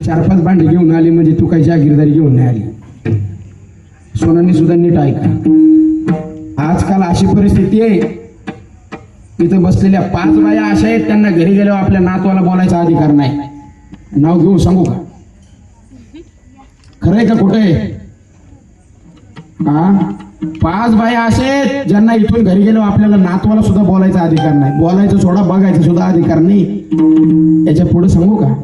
चार पाच भांडे घेऊन आली म्हणजे तू काही जागीरदारी घेऊन नाही आली. सोनांनी सुद्धा नीट ऐका आजकाल अशी परिस्थिती आहे. इथं बसलेल्या पाच बाया अशा आहेत त्यांना घरी गेल्यावर आपल्या नातवाला बोलायचा अधिकार नाही. नाव घेऊन सांगू का? खरंय का कुठे आहे? हा पाच बाया असे आहेत ज्यांना इथून घरी गेल्यावर आपल्याला नातवाला सुद्धा बोलायचा अधिकार नाही. बोलायचं सोडा बघायचं सुद्धा अधिकार नाही. याच्यापुढे सांगू का?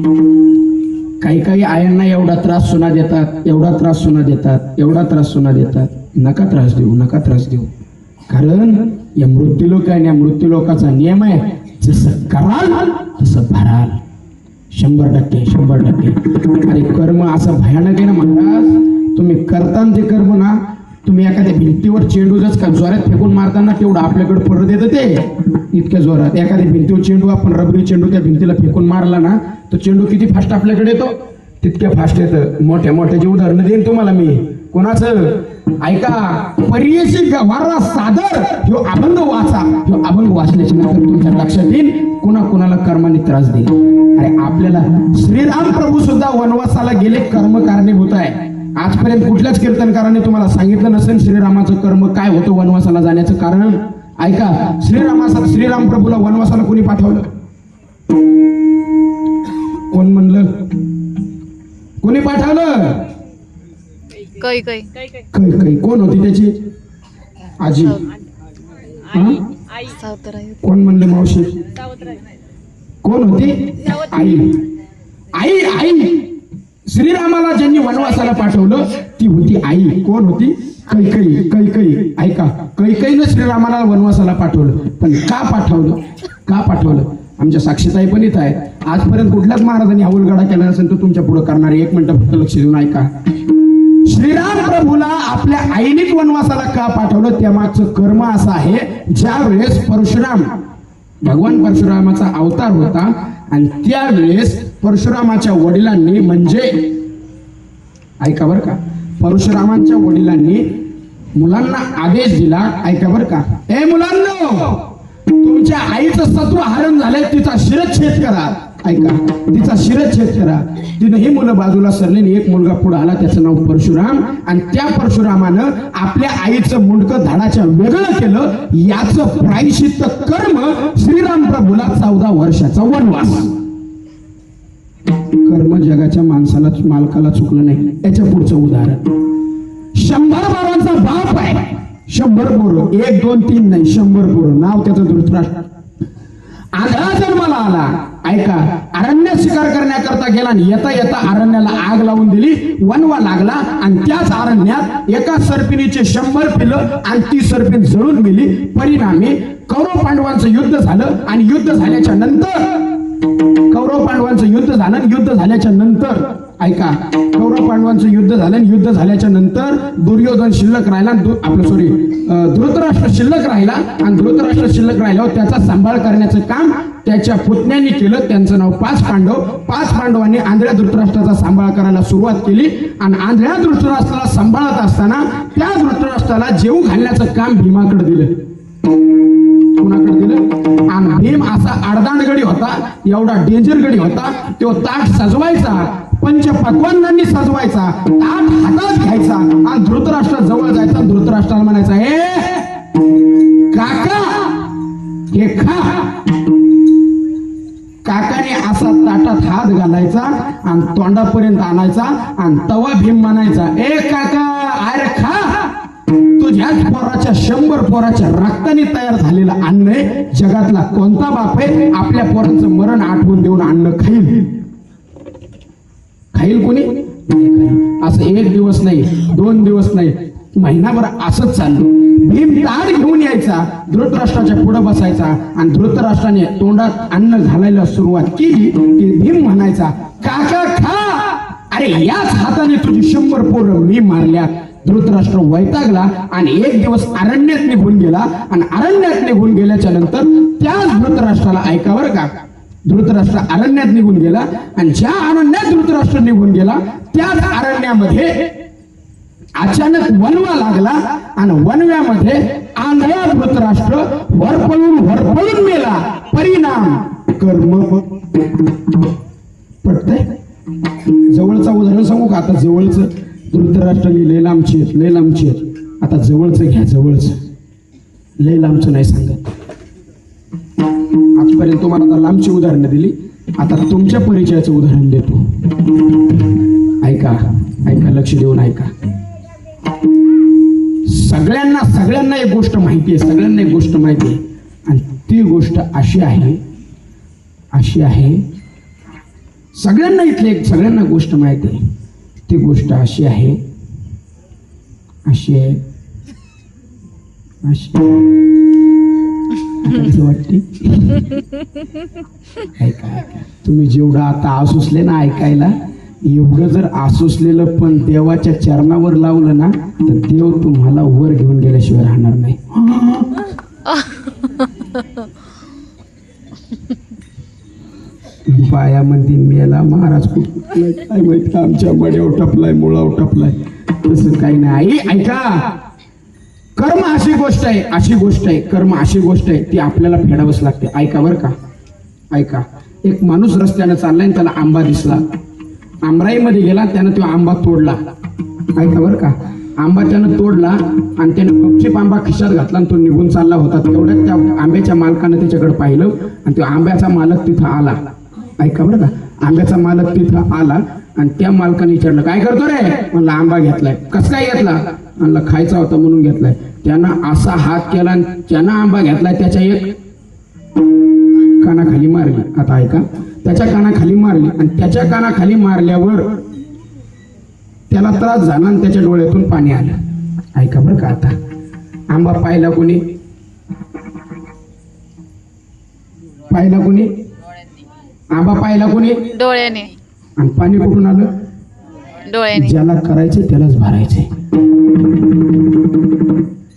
काही काही आयांना एवढा त्रास सुना देतात एवढा त्रास सुना देतात एवढा त्रास सुना देतात. नका त्रास देऊ नका त्रास देऊ. कारण या मृत्यूलोक आहे आणि या मृत्यूलोकाचा नियम आहे जसं कराल तसं भराल. शंभर टक्के शंभर टक्के. अरे कर्म असं भयानक आहे ना महाराज? तुम्ही करताना ते कर्म ना तुम्ही एखाद्या भिंतीवर चेंडूच का जोरात फेकून मारताना तेवढं आपल्याकडे परत येतं ते? इतक्या जोरात. एखाद्या भिंतीवर चेंडू आपण रबरी चेंडू त्या भिंतीला फेकून मारला ना तो चेंडू किती फास्ट आपल्याकडे येतो? तितक्या फास्ट येतं. मोठ्या मोठ्याची उदाहरणं देईन तुम्हाला मी. कोणाचं? ऐका पर्यशी गव्हारा सादर? ह्यो अभंग वाचा. ह्यो अभंग वाचल्याच्या नंतर तुमच्या लक्षात येईल कुणा कुणाला कर्माने त्रास देईल. अरे आपल्याला श्रीराम प्रभू सुद्धा वनवासाला गेले कर्म कारणीभूत आहे. आजपर्यंत कुठल्याच कीर्तनकाराने तुम्हाला सांगितलं नसेल श्रीरामाचं कर्म काय होतं वनवासाला जाण्याचं कारण? ऐका श्रीरामाचा श्रीराम प्रभूला वनवासाला कोणी पाठवलं? कोण म्हणलं? कोणी पाठवलं? कै कै काही काही कोण होती त्याची? आजी? सावतराय कोण म्हणले मावशी? कोण होती? आई. आई आई. श्रीरामाला ज्यांनी वनवासाला पाठवलं ती होती आई. कोण होती? कैकई कैकई. ऐका कैकईनं श्रीरामाला वनवासाला पाठवलं. पण का पाठवलं? का पाठवलं? आमच्या साक्षीताई पण इथं आहेत. आजपर्यंत कुठल्याच महाराजांनी अवलगडा केला नसेल तर तुमच्यापुढे करणारे एक मिनिट फक्त लक्ष देऊन ऐका. श्रीराम प्रभूला आपल्या आईनीच वनवासाला का पाठवलं? त्यामागचं कर्म असं आहे ज्या वेळेस परशुराम भगवान परशुरामाचा अवतार होता आणि त्यावेळेस परशुरामाच्या वडिलांनी म्हणजे ऐका बरं का परशुरामांच्या वडिलांनी मुलांना आदेश दिला ऐका बरं का ए मुलांना तुमच्या आईचं सत्व हरण झालंय तिचा शिरच्छेद करा. ऐका तिचा शिरच्छेद करा. तिने ही मुलं बाजूला सरली आणि एक मुलगा पुढे आला त्याचं नाव परशुराम. आणि त्या परशुरामानं आपल्या आईचं मुंडकं धाडाच्या वेगळं केलं याचं प्रायशित कर्म श्रीराम प्रभूला चौदा वर्षाचा वनवास. कर्म जगाच्या माणसाला मालकाला चुकलं नाही. याच्या पुढचं उदाहरण. शंभर बाबांचा बाप आहे. शंभर पोरं. एक दोन तीन नाही. शंभर पोरं. नाव त्याचं धृतराष्ट्र. आंधळा जन्माला आला ऐका अरण्य शिकार करण्याकरता गेला आणि येता येता अरण्याला आग लावून दिली वनवा लागला आणि त्याच अरण्यात एका सर्पिणीचे शंभर पिलं आणि ती सर्पिण जळून गेली. परिणामी कौरव पांडवांचं युद्ध झालं आणि युद्ध झाल्याच्यानंतर कौरव पांडवांचं युद्ध झालं युद्ध झाल्याच्यानंतर ऐका कौरव पांडवांचं युद्ध झालं युद्ध झाल्याच्यानंतर दुर्योधन शिल्लक राहिला आपलं सॉरी धृतराष्ट्र शिल्लक राहिला आणि धृतराष्ट्र शिल्लक राहिल्यावर त्याचा सांभाळ करण्याचं काम त्याच्या पुतण्यांनी केलं. त्यांचं नाव पाच पांडव. पाच पांडवांनी आंधळ्या धृतराष्ट्राचा सांभाळ करायला सुरुवात केली आणि आंधळ्या धृतराष्ट्राला सांभाळत असताना त्या धृतराष्ट्राला जेऊ घालण्याचं काम भीमाकडे दिलं. भीम असा आडदांड गडी होता एवढा डेंजर गडी होता. तो ताट सजवायचा पंच पक्वांनांनी सजवायचा ताट हातात घ्यायचा आणि धृतराष्ट्र जवळ जायचा. धृतराष्ट्राला म्हणायचा हे काका हे खा. काकाने असा ताटात हात घालायचा आणि तोंडापर्यंत आणायचा आणि तवा भीम म्हणायचा ए काका अरे खा. तुझ्याच पोराच्या शंभर पोराच्या रक्ताने तयार झालेलं अन्न आहे जगातला कोणता बाप आहे आपल्या पोराचं मरण आठवून देऊन अन्न खाईल. खाईल कोणी? असं एक दिवस नाही दोन दिवस नाही महिनाभर असंच चाललं. भीम ताट घेऊन यायचा धृतराष्ट्राच्या पुढे बसायचा आणि धृतराष्ट्राने तोंडात अन्न घालायला सुरुवात केली की भीम म्हणायचा काका खा. अरे याच हाताने तुझी शंभर पोरं मी मारल्यात. धृतराष्ट्र वैतागला आणि एक दिवस अरण्यात निघून गेला आणि अरण्यात निघून गेल्याच्यानंतर त्याच धृतराष्ट्राला ऐकावर का? धृतराष्ट्र अरण्यात निघून गेला आणि ज्या अरण्यात धृतराष्ट्र निघून गेला त्याच अरण्यामध्ये अचानक वनवा लागला आणि वनव्यामध्ये आंधळा धृतराष्ट्र वरपळून वरपळून मेला. परिणाम. कर्म पटतय? जवळचा उदाहरण सांगू का? आता जवळचं धृतराष्ट्राने लय लांबचे आहेत लय लांबचे आहेत. आता जवळचं घ्या जवळचं. लय लांबचं नाही सांगत. आजपर्यंत तुम्हाला आता लांबची उदाहरणं दिली. आता तुमच्या परिचयाचं उदाहरण देतो. ऐका ऐका लक्ष देऊन ऐका. सगळ्यांना सगळ्यांना एक गोष्ट माहिती आहे सगळ्यांना एक गोष्ट माहिती आहे. आणि ती गोष्ट अशी आहे अशी आहे. सगळ्यांना इथली एक सगळ्यांना गोष्ट माहिती आहे. ती गोष्ट अशी आहे. अशी आहे. अशी वाटते? ऐका ऐका. तुम्ही जेवढं आता आसुसले ना ऐकायला एवढं जर आसुसलेलं पण देवाच्या चरणावर लावलं ना तर देव तुम्हाला वर घेऊन गेल्याशिवाय राहणार नाही. पायामध्ये मेला. महाराज काय माहीत का आमच्या मड्यावर टपलाय मुळावर टपलाय. तसं काही नाही. ऐका. कर्म अशी गोष्ट आहे अशी गोष्ट आहे कर्म अशी गोष्ट आहे ती आपल्याला फेडावंच लागते. ऐका बरं का. ऐका. एक माणूस रस्त्यानं चाललाय आणि त्याला आंबा दिसला. आमराईमध्ये गेला त्यानं तो आंबा तोडला. ऐका बरं का. आंबा त्यानं तोडला आणि त्यानं गपचीप आंबा खिशात घातला आणि तो निघून चालला होता. तेवढ्यात त्या आंब्याच्या मालकानं त्याच्याकडे पाहिलं आणि तो आंब्याचा मालक तिथं आला. ऐका बरं का. आंब्याचा मालक तिथं आला आणि त्या मालकाने विचारलं काय करतो रे? म्हणलं आंबा घेतलाय. कसं काय घेतला? म्हणलं खायचा होता म्हणून घेतलाय. त्यानं असा हात केला आणि त्यानं आंबा घेतलाय त्याच्या एक कानाखाली मारली. आता ऐका. त्याच्या कानाखाली मारली आणि त्याच्या कानाखाली मारल्यावर त्याला त्रास झाला आणि त्याच्या डोळ्यातून पाणी आलं. ऐका बरं का आता. आंबा पाहिला कोणी? पाहिला कोणी? आंबा पाहिला कोणी? डोळ्याने. आणि पाणी कुठून आलं? डोळ्याने. ज्याला करायचे त्यालाच भरायचे.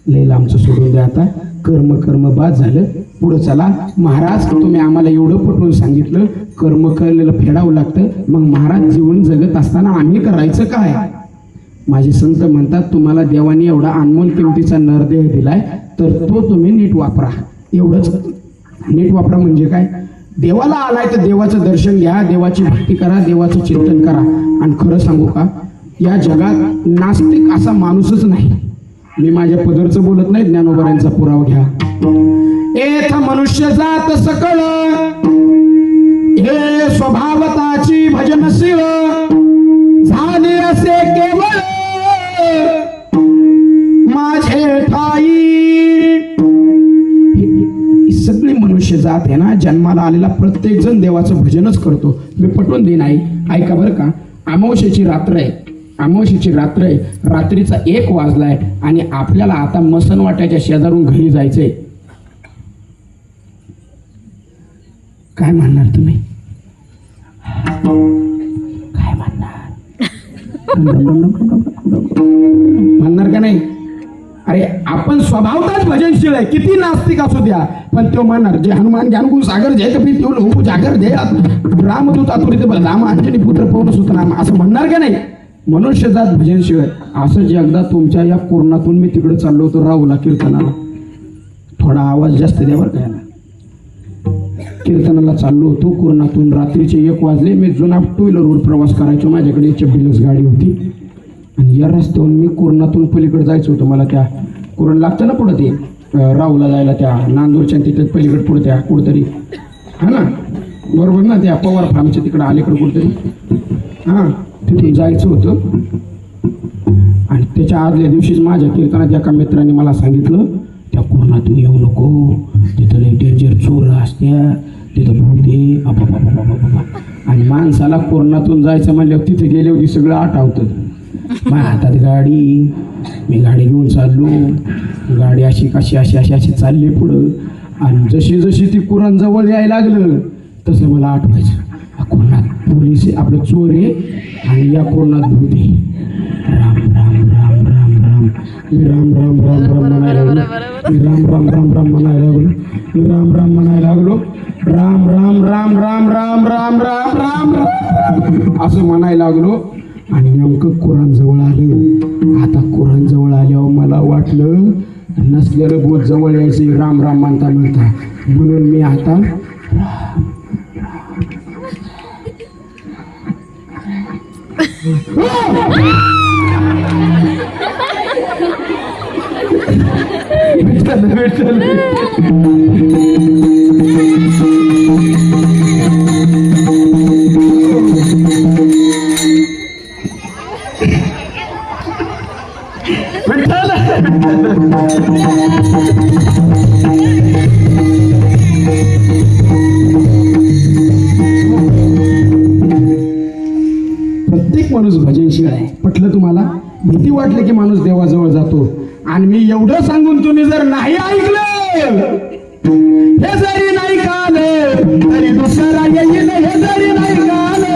लय लांबचं सोडून द्या आता. कर्म कर्म बाद झालं. पुढं चला. महाराज तुम्ही आम्हाला एवढं पटवून सांगितलं. कर्म केलेलं फेडावं लागतं. मग महाराज जीवन जगत असताना आम्ही करायचं काय? माझे संत म्हणतात तुम्हाला देवाने एवढा अनमोल किमतीचा नरदेह दिलाय तर तो तुम्ही नीट वापरा. एवढंच. नीट वापरा म्हणजे काय? देवाला आलाय तर देवाचं दर्शन घ्या देवाची भक्ती करा देवाचं चिंतन करा. आणि खरं सांगू का या जगात नास्तिक असा माणूसच नाही. मी माझ्या पदरचं बोलत नाही ज्ञानोबऱ्यांचा पुरावा घ्या. एथ मनुष्य जात सकळ हे स्वभावता जात आहे ना जन्माला आलेला प्रत्येक जण देवाचं भजनच करतो. मी पटवून देईन नाही ऐका बरं का अमावश्याची रात्र आहे. अमावश्याची रात्र आहे. रात्रीचा एक वाजलाय आणि आपल्याला आता मसन वाट्याच्या शेजारून घरी जायचंय. काय म्हणणार तुम्ही? काय म्हणणार? म्हणणार का नाही? अरे आपण स्वभावताच भजनशील आहे. किती नास्तिक असू द्या. पण तो म्हणणार जे हनुमान ज्ञानगुरु सागर जय कपी तेवढं लोक जागर जय. रामदूत आतुरित बल राम अंजनी पुत्र पवन सुतनाम असं म्हणणार का नाही? मनुष्य जात भजनशिवाय. असं जे एकदा तुमच्या या कोरोनातून मी तिकडे चाललो होतो राहूला कीर्तनाला. थोडा आवाज जास्त द्यावर काय ना कीर्तनाला चाललो होतो कोरोनातून. रात्रीचे एक वाजले. मी जुना टू व्हीलरवर प्रवास करायचो. माझ्याकडे एक डिलक्स गाडी होती. आणि या रस्त्यावरून मी कोरोनातून पलीकडे जायचं होतं. मला त्या कोरोना लागतं ना पुढं ते. राहूला जायला त्या नांदूरच्या तिथे पलीकडे पुढत्या त्या कुठंतरी. हा ना? बरोबर ना? त्या पवार फार्मच्या तिकडं अलीकडे कुठंतरी. हां? तिथून जायचं होतं. आणि त्याच्या आदल्या दिवशीच माझ्या कीर्तनात एका मित्राने मला सांगितलं त्या कोरोनातून येऊ नको. तिथं लई डेंजर चोर असत्या. तिथं भूते बाबा आणि माणसाला कोरोनातून जायचं म्हणल्यावर तिथे गेले होती सगळं आठवतं. माझ्या हातात गाडी. मी गाडी घेऊन चाललो. गाडी अशी कशी अशी अशी अशी चालली पुढं आणि जशी जशी ती कुराण जवळ यायला लागलं तसं मला आठवायचं हा कोरोनात पोलीस आपलं चोर आहे आणि या कोरोनात भूत आहे राम राम राम राम राम मी राम राम राम राम म्हणायला लागलो मी राम राम राम राम म्हणायला लागलो मी राम राम म्हणायला लागलो राम राम राम राम राम राम राम राम राम असं म्हणायला लागलो आणि नेमकं कुराण जवळ आलं आता कुराण जवळ आल्यावर मला वाटलं नसलेलं बोध जवळ यायचं राम राम म्हणता म्हणता म्हणून मी आता विठ्ठल विठ्ठल पद्धतशीर आहे. पटलं तुम्हाला? भीती वाटली की माणूस देवाजवळ जातो. आणि मी एवढं सांगून तुम्ही जर नाही ऐकलं हे जरी नाही काले तरी दुसऱ्याला येईल हे जरी नाही कालं